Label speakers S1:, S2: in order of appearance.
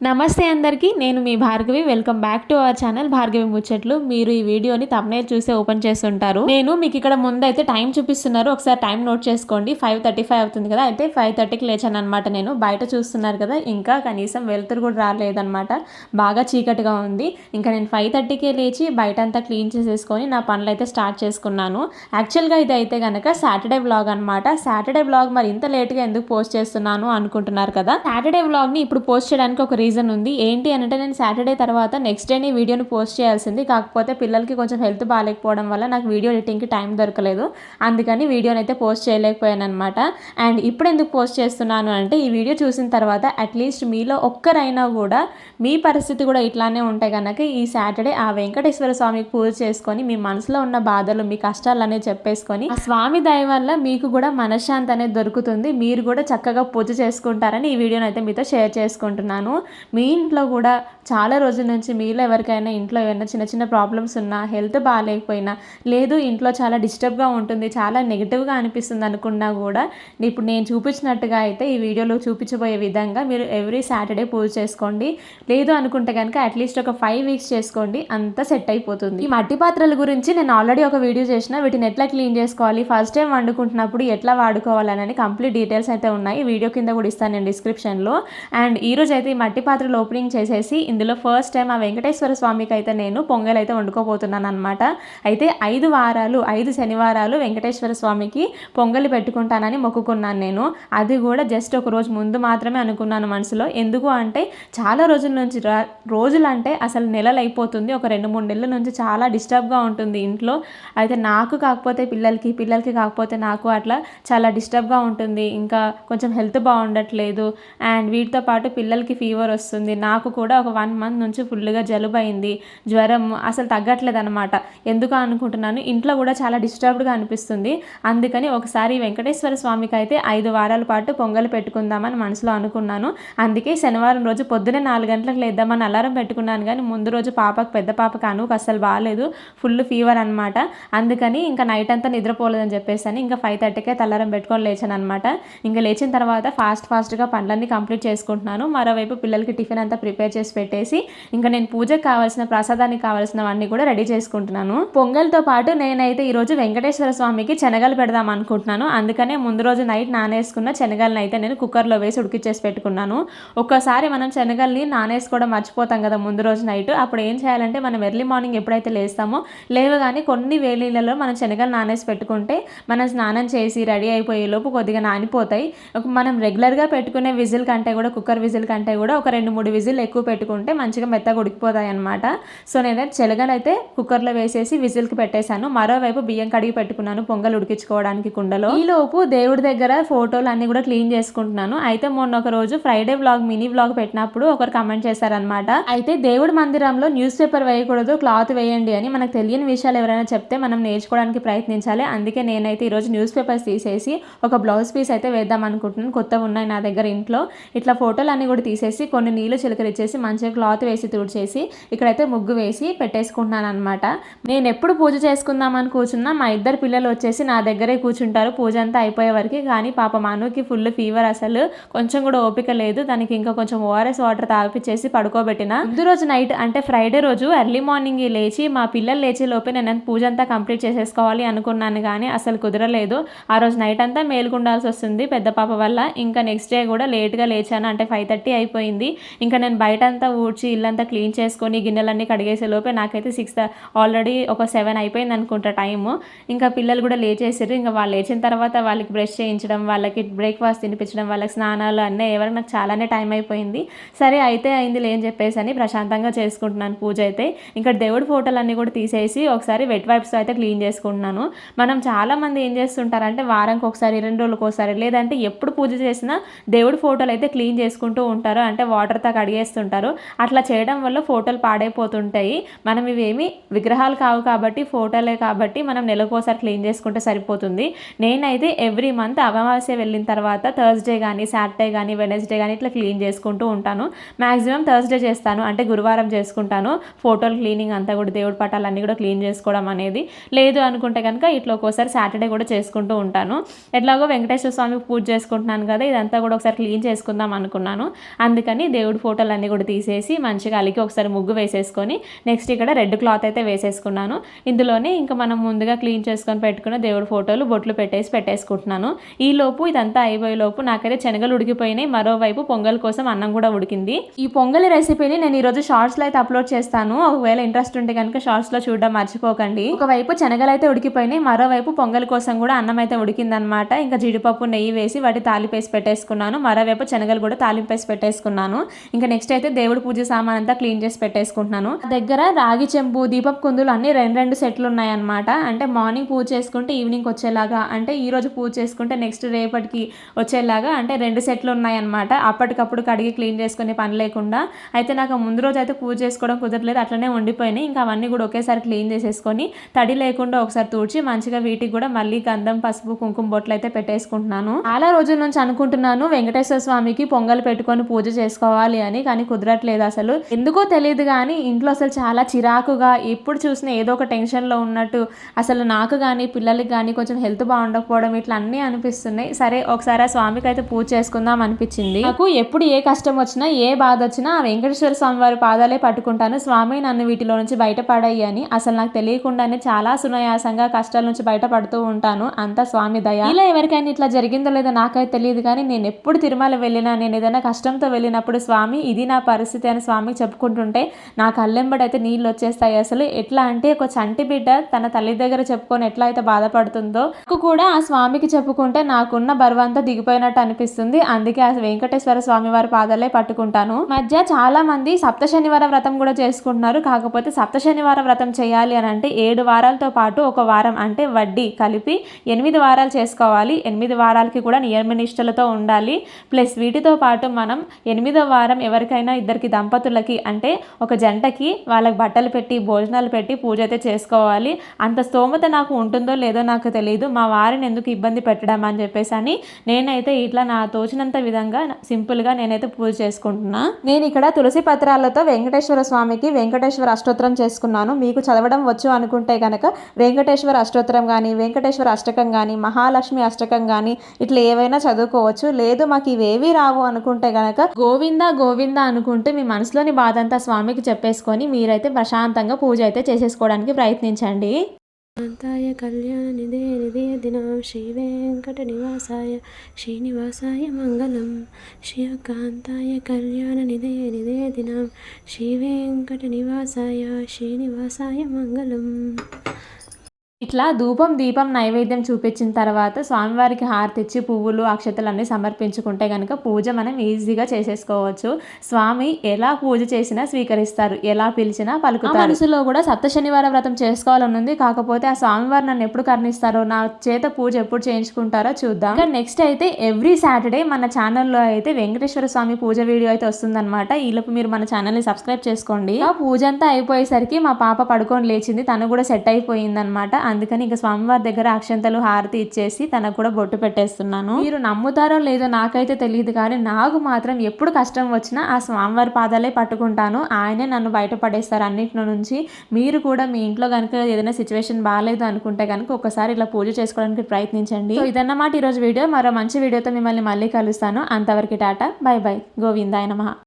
S1: నమస్తే అందరికీ నేను మీ Bhargavi. Welcome back to our channel Bhargavi ముచ్చట్లు. మీరు ఈ వీడియోని తమ్నేల్ చూసే ఓపెన్ చేస్తుంటారు. నేను మీకు ఇక్కడ ముందు అయితే టైం చూపిస్తున్నారు. ఒకసారి టైం నోట్ చేసుకోండి. ఫైవ్ థర్టీ ఫైవ్ అవుతుంది కదా? అయితే ఫైవ్ థర్టీకి లేచాను అనమాట నేను. బయట చూస్తున్నారు కదా? ఇంకా కనీసం వెలుతురు కూడా రాలేదనమాట బాగా చీకటిగా ఉంది. ఇంకా నేను ఫైవ్ థర్టీకే లేచి బయట అంతా క్లీన్ చేసేసుకొని నా పనులు అయితే స్టార్ట్ చేసుకున్నాను. యాక్చువల్గా ఇది అయితే కనుక సాటర్డే బ్లాగ్ అనమాట సాటర్డే బ్లాగ్ మరి ఇంత లేట్గా ఎందుకు పోస్ట్ చేస్తున్నాను అనుకుంటున్నారు కదా? సాటర్డే బ్లాగ్ని ఇప్పుడు పోస్ట్ చేయడానికి ఒక రీజన్ ఉంది. ఏంటి అంటే నేను సాటర్డే తర్వాత నెక్స్ట్ డేని వీడియోని పోస్ట్ చేయాల్సింది. కాకపోతే పిల్లలకి కొంచెం హెల్త్ బాగాలేకపోవడం వల్ల నాకు వీడియో ఎడిటింగ్కి టైం దొరకలేదు. అందుకని వీడియోని అయితే పోస్ట్ చేయలేకపోయాను అనమాట అండ్ ఇప్పుడు ఎందుకు పోస్ట్ చేస్తున్నాను అంటే ఈ వీడియో చూసిన తర్వాత అట్లీస్ట్ మీలో ఒక్కరైనా కూడా మీ పరిస్థితి కూడా ఇట్లానే ఉంటే కనుక ఈ సాటర్డే ఆ వెంకటేశ్వర స్వామికి పూజ చేసుకొని మీ మనసులో ఉన్న బాధలు మీ కష్టాలు అనేది చెప్పేసుకొని ఆ స్వామి దయ వల్ల మీకు కూడా మనశ్శాంతి అనేది దొరుకుతుంది. మీరు కూడా చక్కగా పూజ చేసుకుంటారని ఈ వీడియోని అయితే మీతో షేర్ చేసుకుంటున్నాను. మీ ఇంట్లో కూడా చాలా రోజుల నుంచి మీలో ఎవరికైనా ఇంట్లో ఏమైనా చిన్న చిన్న ప్రాబ్లమ్స్ ఉన్నా హెల్త్ బాగాలేకపోయినా లేదు ఇంట్లో చాలా డిస్టర్బ్గా ఉంటుంది చాలా నెగిటివ్గా అనిపిస్తుంది అనుకున్నా కూడా ఇప్పుడు నేను చూపించినట్టుగా అయితే ఈ వీడియోలో చూపించబోయే విధంగా మీరు ఎవ్రీ సాటర్డే పూజ చేసుకోండి. లేదు అనుకుంటే కనుక అట్లీస్ట్ ఒక ఫైవ్ వీక్స్ చేసుకోండి అంతా సెట్ అయిపోతుంది. ఈ మట్టి పాత్రల గురించి నేను ఆల్రెడీ ఒక వీడియో చేసిన వీటిని ఎట్లా క్లీన్ చేసుకోవాలి ఫస్ట్ టైం వండుకుంటున్నప్పుడు ఎట్లా వాడుకోవాలని కంప్లీట్ డీటెయిల్స్ అయితే ఉన్నాయి. వీడియో కింద కూడా ఇస్తాను నేను డిస్క్రిప్షన్లో అండ్ ఈరోజు అయితే ఈ మట్టి పాత్రలు ఓపెనింగ్ చేసేసి ఇందులో ఫస్ట్ టైం ఆ వెంకటేశ్వర స్వామికి అయితే నేను పొంగల్ అయితే వండుకోబోతున్నాను అనమాట అయితే ఐదు వారాలు ఐదు శనివారాలు వెంకటేశ్వర స్వామికి పొంగలి పెట్టుకుంటానని మొక్కుకున్నాను నేను. అది కూడా జస్ట్ ఒక రోజు ముందు మాత్రమే అనుకున్నాను మనసులో. ఎందుకు అంటే చాలా రోజుల నుంచి రోజులు అంటే అసలు నెలలు అయిపోతుంది. ఒక రెండు మూడు నెలల నుంచి చాలా డిస్టర్బ్గా ఉంటుంది ఇంట్లో. అయితే నాకు కాకపోతే పిల్లలకి పిల్లలకి కాకపోతే నాకు అట్లా చాలా డిస్టర్బ్గా ఉంటుంది. ఇంకా కొంచెం హెల్త్ బాగుండట్లేదు. అండ్ వీటితో పాటు పిల్లలకి ఫీవర్ వస్తుంది. నాకు కూడా ఒక వన్ మంత్ నుంచి ఫుల్గా జలుబు అయింది జ్వరం అసలు తగ్గట్లేదు అనమాట ఎందుకు అనుకుంటున్నాను? ఇంట్లో కూడా చాలా డిస్టర్బ్డ్గా అనిపిస్తుంది. అందుకని ఒకసారి వెంకటేశ్వర స్వామికి అయితే ఐదు వారాల పాటు పొంగల్ పెట్టుకుందామని మనసులో అనుకున్నాను. అందుకే శనివారం రోజు పొద్దున్నే నాలుగు గంటలకు లేద్దామని అలారం పెట్టుకున్నాను కానీ ముందు రోజు పాపకు పెద్ద పాపకు అనుకు అసలు బాగాలేదు ఫుల్ ఫీవర్ అనమాట అందుకని ఇంకా నైట్ అంతా నిద్రపోలేదని చెప్పేసి అని ఇంకా ఫైవ్ థర్టీకే తలారం పెట్టుకొని లేచాను అనమాట ఇంకా లేచిన తర్వాత ఫాస్ట్ ఫాస్ట్గా పనులన్నీ కంప్లీట్ చేసుకుంటున్నాను. మరోవైపు పిల్లలకి టిఫిన్ అంతా ప్రిపేర్ చేసి పెట్టేసి ఇంకా నేను పూజకు కావాల్సిన ప్రసాదానికి కావాల్సినవన్నీ కూడా రెడీ చేసుకుంటున్నాను. పొంగల్తో పాటు నేనైతే ఈరోజు వెంకటేశ్వర స్వామికి శనగలు పెడదాం అనుకుంటున్నాను. అందుకనే ముందు రోజు నైట్ నానేసుకున్న శనగలను అయితే నేను కుక్కర్లో వేసి ఉడికిచ్చేసి పెట్టుకున్నాను. ఒక్కసారి మనం శనగల్ని నానేసుకోవడం మర్చిపోతాం కదా ముందు రోజు నైట్. అప్పుడు ఏం చేయాలంటే మనం ఎర్లీ మార్నింగ్ ఎప్పుడైతే లేస్తామో లేవగానే కొన్ని వేలీలలో మనం శనగలు నానేసి పెట్టుకుంటే మనం స్నానం చేసి రెడీ అయిపోయే లోపు కొద్దిగా నానిపోతాయి. మనం రెగ్యులర్గా పెట్టుకునే విజిల్ కంటే కూడా కుక్కర్ విజిల్ కంటే కూడా ఒక రెండు మూడు విజిల్ ఎక్కువ పెట్టుకుంటే మంచిగా మెత్తగా ఉడికిపోతాయి అనమాట సో నేనైతే చెలగనైతే కుక్కర్లో వేసేసి విజిల్కి పెట్టేశాను. మరోవైపు బియ్యం కడిగి పెట్టుకున్నాను పొంగల్ ఉడికించుకోవడానికి కుండలో. ఈలోపు దేవుడి దగ్గర ఫోటోలు అన్ని కూడా క్లీన్ చేసుకుంటున్నాను. అయితే మొన్న ఒక రోజు ఫ్రైడే బ్లాగ్ మినీ బ్లాగ్ పెట్టినప్పుడు ఒకరు కమెంట్ చేశారనమాట అయితే దేవుడి మందిరంలో న్యూస్ పేపర్ వేయకూడదు క్లాత్ వేయండి అని మనకు తెలియని విషయాలు ఎవరైనా చెప్తే మనం నేర్చుకోవడానికి ప్రయత్నించాలి. అందుకే నేనైతే ఈరోజు న్యూస్ పేపర్స్ తీసేసి ఒక బ్లౌజ్ పీస్ అయితే వేద్దాం అనుకుంటున్నాను. కొత్తవి ఉన్నాయి నా దగ్గర ఇంట్లో. ఇట్లా ఫోటోలు అన్ని కూడా తీసేసి కొన్ని నీళ్ళు చిలకరిచ్చేసి మంచిగా క్లాత్ వేసి తుడిచేసి ఇక్కడైతే ముగ్గు వేసి పెట్టేసుకుంటున్నాను అనమాట నేను ఎప్పుడు పూజ చేసుకుందామని కూర్చున్నా మా ఇద్దరు పిల్లలు వచ్చేసి నా దగ్గరే కూర్చుంటారు. పూజ అంతా అయిపోయే వరకు కానీ పాప మనుకి ఫుల్ ఫీవర్ అసలు. కొంచెం కూడా ఓపిక లేదు. దానికి ఇంకా కొంచెం ఓఆర్ఎస్ వాటర్ తాగిపించేసి పడుకోబెట్టిన. ముందు రోజు నైట్ అంటే ఫ్రైడే రోజు ఎర్లీ మార్నింగ్ లేచి మా పిల్లలు లేచే లోపే నేను పూజ అంతా కంప్లీట్ చేసేసుకోవాలి అనుకున్నాను కానీ అసలు కుదరలేదు. ఆ రోజు నైట్ అంతా మేలుకుండాల్సి వస్తుంది పెద్ద పాప వల్ల. ఇంకా నెక్స్ట్ డే కూడా లేట్గా లేచాను. అంటే ఫైవ్ థర్టీ అయిపోయింది. ఇంకా నేను బయట అంతా ఊడ్చి ఇల్లంతా క్లీన్ చేసుకొని గిన్నెలన్నీ కడిగేసే లోపే నాకైతే సిక్స్ ఆల్రెడీ ఒక సెవెన్ అయిపోయింది అనుకుంటా టైము. ఇంకా పిల్లలు కూడా లేచేసారు ఇంకా వాళ్ళు లేచిన తర్వాత వాళ్ళకి బ్రష్ చేయించడం వాళ్ళకి బ్రేక్ఫాస్ట్ తినిపించడం వాళ్ళకి స్నానాలు అన్నీ ఎవరికి నాకు చాలానే టైం అయిపోయింది. సరే అయితే అయింది లేని చెప్పేసి అని ప్రశాంతంగా చేసుకుంటున్నాను పూజ అయితే. ఇంకా దేవుడి ఫోటోలన్నీ కూడా తీసేసి ఒకసారి వెట్ వైప్స్ అయితే క్లీన్ చేసుకుంటున్నాను. మనం చాలామంది ఏం చేస్తుంటారంటే వారానికి ఒకసారి రెండు రోజులకు ఒకసారి లేదంటే ఎప్పుడు పూజ చేసినా దేవుడి ఫోటోలు అయితే క్లీన్ చేసుకుంటూ ఉంటారు. అంటే వాటర్తో కడిగేస్తుంటారు అట్లా చేయడం వల్ల ఫోటోలు పాడైపోతుంటాయి. మనం ఇవేమి విగ్రహాలు కావు కాబట్టి ఫోటోలే కాబట్టి మనం నెలకోసారి క్లీన్ చేసుకుంటే సరిపోతుంది. నేనైతే ఎవ్రీ మంత్ అమావాస్య వెళ్ళిన తర్వాత థర్స్డే కానీ సాటర్డే కానీ వెనస్డే కానీ ఇట్లా క్లీన్ చేసుకుంటూ ఉంటాను. మ్యాక్సిమం థర్స్డే చేస్తాను. అంటే గురువారం చేసుకుంటాను. ఫోటోలు క్లీనింగ్ అంతా కూడా దేవుడి పటాలు అన్నీ కూడా క్లీన్ చేసుకోవడం అనేది. లేదు అనుకుంటే కనుక ఇట్లా ఒక్కోసారి సాటర్డే కూడా చేసుకుంటూ ఉంటాను. ఎట్లాగో వెంకటేశ్వర స్వామికి పూజ చేసుకుంటున్నాను కదా ఇదంతా కూడా ఒకసారి క్లీన్ చేసుకుందాం అనుకున్నాను. అందుకని దేవుడి ఫోటోలు అన్నీ కూడా తీసేసి మంచిగా అలికి ఒకసారి ముగ్గు వేసేసుకొని నెక్స్ట్ ఇక్కడ రెడ్ క్లాత్ అయితే వేసేసుకున్నాను. ఇందులోనే ఇంకా మనం ముందుగా క్లీన్ చేసుకొని పెట్టుకున్న దేవుడి ఫోటోలు బొట్లు పెట్టేసి పెట్టేసుకుంటున్నాను. ఈ లోపు ఇదంతా అయిపోయే లోపు నాకైతే శనగలు ఉడికిపోయినాయి. మరోవైపు పొంగల్ కోసం అన్నం కూడా ఉడికింది. ఈ పొంగల్ రెసిపీని నేను ఈరోజు షార్ట్స్లో అయితే అప్లోడ్ చేస్తాను. ఒకవేళ ఇంట్రెస్ట్ ఉంటే కనుక షార్ట్స్లో చూడడం మర్చిపోకండి. ఒకవైపు శనగలు అయితే ఉడికిపోయినాయి. మరోవైపు పొంగల్ కోసం కూడా అన్నం అయితే ఉడికిందనమాట. ఇంకా జీడిపప్పు నెయ్యి వేసి వాటి తాలిపేసి పెట్టేసుకున్నాను. మరోవైపు శనగలు కూడా తాలింపేసి పెట్టేసుకున్నాను. ఇంకా నెక్స్ట్ అయితే దేవుడి పూజ సామాన్ అంతా క్లీన్ చేసి పెట్టేసుకుంటున్నాను. నా దగ్గర రాగి చెంబు దీపపు కుందులు అన్ని రెండు రెండు సెట్లు ఉన్నాయన్నమాట. అంటే మార్నింగ్ పూజ చేసుకుంటే ఈవినింగ్ వచ్చేలాగా అంటే ఈ రోజు పూజ చేసుకుంటే నెక్స్ట్ రేపటికి వచ్చేలాగా అంటే రెండు సెట్లు ఉన్నాయన్నమాట. అప్పటికప్పుడు కడిగి క్లీన్ చేసుకునే పని లేకుండా. అయితే నాకు ముందు రోజు అయితే పూజ చేసుకోవడం కుదరలేదు అట్లనే ఉండిపోయినాయి. ఇంకా అవన్నీ కూడా ఒకేసారి క్లీన్ చేసేసుకొని తడి లేకుండా ఒకసారి తూడ్చి మంచిగా వీటికి కూడా మళ్ళీ గంధం పసుపు కుంకుమ బొట్లు అయితే పెట్టేసుకుంటున్నాను. చాలా రోజుల నుంచి అనుకుంటున్నాను వెంకటేశ్వర స్వామికి పొంగల్ పెట్టుకొని పూజ చేసుకోవాలి అని కానీ కుదరట్లేదు అసలు. ఎందుకో తెలియదు కానీ ఇంట్లో అసలు చాలా చిరాకుగా ఎప్పుడు చూసినా ఏదో ఒక టెన్షన్లో ఉన్నట్టు అసలు నాకు కానీ పిల్లలకి కానీ కొంచెం హెల్త్ బాగుండకపోవడం ఇట్లా అన్నీ అనిపిస్తున్నాయి. సరే ఒకసారి ఆ స్వామికి అయితే పూజ చేసుకుందాం అనిపించింది. నాకు ఎప్పుడు ఏ కష్టం వచ్చినా ఏ బాధ వచ్చినా ఆ వెంకటేశ్వర స్వామి వారి పాదాలే పట్టుకుంటాను. స్వామి నన్ను వీటిలో నుంచి బయటపడాయి అని అసలు నాకు తెలియకుండానే చాలా సునాయాసంగా కష్టాల నుంచి బయటపడుతూ ఉంటాను. అంత స్వామి దయ. ఇలా ఎవరికైనా ఇట్లా జరిగిందో లేదో నాకైతే తెలియదు కానీ నేను ఎప్పుడు తిరుమల వెళ్ళినా నేను ఏదైనా కష్టంతో వెళ్ళినప్పుడు స్వామి ఇది నా పరిస్థితి అని స్వామికి చెప్పుకుంటుంటే నా కళ్ళెంబడైతే నీళ్ళు వచ్చేస్తాయి అసలు. ఎట్లా అంటే ఒక చంటి బిడ్డ తన తల్లి దగ్గర చెప్పుకొని ఎట్లా అయితే బాధపడుతుందో కూడా ఆ స్వామికి చెప్పుకుంటే నాకున్న బరువంతా దిగిపోయినట్టు అనిపిస్తుంది. అందుకే ఆ వెంకటేశ్వర స్వామి వారి పాదాలే పట్టుకుంటాను. మధ్య చాలా మంది సప్త శనివార వ్రతం కూడా చేసుకుంటున్నారు. కాకపోతే సప్త శనివార వ్రతం చేయాలి అని అంటే ఏడు వారాలతో పాటు ఒక వారం అంటే వడ్డీ కలిపి ఎనిమిది వారాలు చేసుకోవాలి. ఎనిమిది వారాలకి కూడా నియమ నిష్టలతో ఉండాలి. ప్లస్ వీటితో పాటు మనం ఎనిమిదో వారం ఎవరికైనా ఇద్దరికి దంపతులకి అంటే ఒక జంటకి వాళ్ళకి బట్టలు పెట్టి భోజనాలు పెట్టి పూజ అయితే చేసుకోవాలి. అంత స్తోమత నాకు ఉంటుందో లేదో నాకు తెలియదు మా వారిని ఎందుకు ఇబ్బంది పెట్టడం అని చెప్పేసి అని నేనైతే ఇట్లా నా తోచినంత విధంగా సింపుల్గా నేనైతే పూజ చేసుకుంటున్నా. నేను ఇక్కడ తులసి పత్రాలతో వెంకటేశ్వర స్వామికి వెంకటేశ్వర అష్టోత్తరం చేసుకున్నాను. మీకు చదవడం వచ్చు అనుకుంటే కనుక వెంకటేశ్వర అష్టోత్తరం కానీ వెంకటేశ్వర అష్టకం కానీ మహాలక్ష్మి అష్టకం కానీ ఇట్లా ఏవైనా చదువుకోవచ్చు. లేదు మాకు ఇవేవి రావు అనుకుంటే కనుక గోవింద గోవింద అనుకుంటూ మీ మనసులోని బాధ అంతా స్వామికి చెప్పేసుకొని మీరైతే ప్రశాంతంగా పూజ అయితే చేసేసుకోవడానికి ప్రయత్నించండి.
S2: కాంతాయ కళ్యాణ నిదే నిదే దినం శ్రీ వెంకట నివాసాయ శ్రీనివాసాయ మంగళం. శివకాంతాయ కళ్యాణ నిదే నిదే దినం శ్రీ వెంకట నివాసాయ శ్రీనివాసాయ మంగళం.
S1: ఇట్లా ధూపం దీపం నైవేద్యం చూపించిన తర్వాత స్వామివారికి హారతి ఇచ్చి పువ్వులు అక్షతలు అన్నీ సమర్పించుకుంటే కనుక పూజ మనం ఈజీగా చేసేసుకోవచ్చు. స్వామి ఎలా పూజ చేసినా స్వీకరిస్తారు. ఎలా పిలిచినా పలుకుతారు. మనసులో కూడా సప్త శనివారం వ్రతం చేసుకోవాలని ఉంది కాకపోతే ఆ స్వామివారు నన్ను ఎప్పుడు కరుణిస్తారో నా చేత పూజ ఎప్పుడు చేయించుకుంటారో చూద్దాం. ఇంకా నెక్స్ట్ అయితే ఎవ్రీ సాటర్డే మన ఛానల్లో అయితే వెంకటేశ్వర స్వామి పూజ వీడియో అయితే వస్తుందన్నమాట. ఈలోపు మీరు మన ఛానల్ని సబ్స్క్రైబ్ చేసుకోండి. ఆ పూజ అంతా అయిపోయేసరికి మా పాప పడుకొని లేచింది. తను కూడా సెట్ అయిపోయింది అనమాట అందుకని ఇంకా స్వామివారి దగ్గర అక్షంతలు హారతి ఇచ్చేసి తనకు కూడా బొట్టు పెట్టేస్తున్నాను. మీరు నమ్ముతారో లేదో నాకైతే తెలియదు కానీ నాకు మాత్రం ఎప్పుడు కష్టం వచ్చినా ఆ స్వామివారి పాదాలే పట్టుకుంటాను. ఆయనే నన్ను బయటపడేస్తారు అన్నింటి నుంచి. మీరు కూడా మీ ఇంట్లో కనుక ఏదైనా సిచ్యువేషన్ బాగాలేదు అనుకుంటే కనుక ఒకసారి ఇలా పూజ చేసుకోవడానికి ప్రయత్నించండి. ఇదన్నమాట ఈరోజు వీడియో. మరో మంచి వీడియోతో మిమ్మల్ని మళ్ళీ కలుస్తాను. అంతవరకు టాటా బై బై. గోవిందాయ నమ.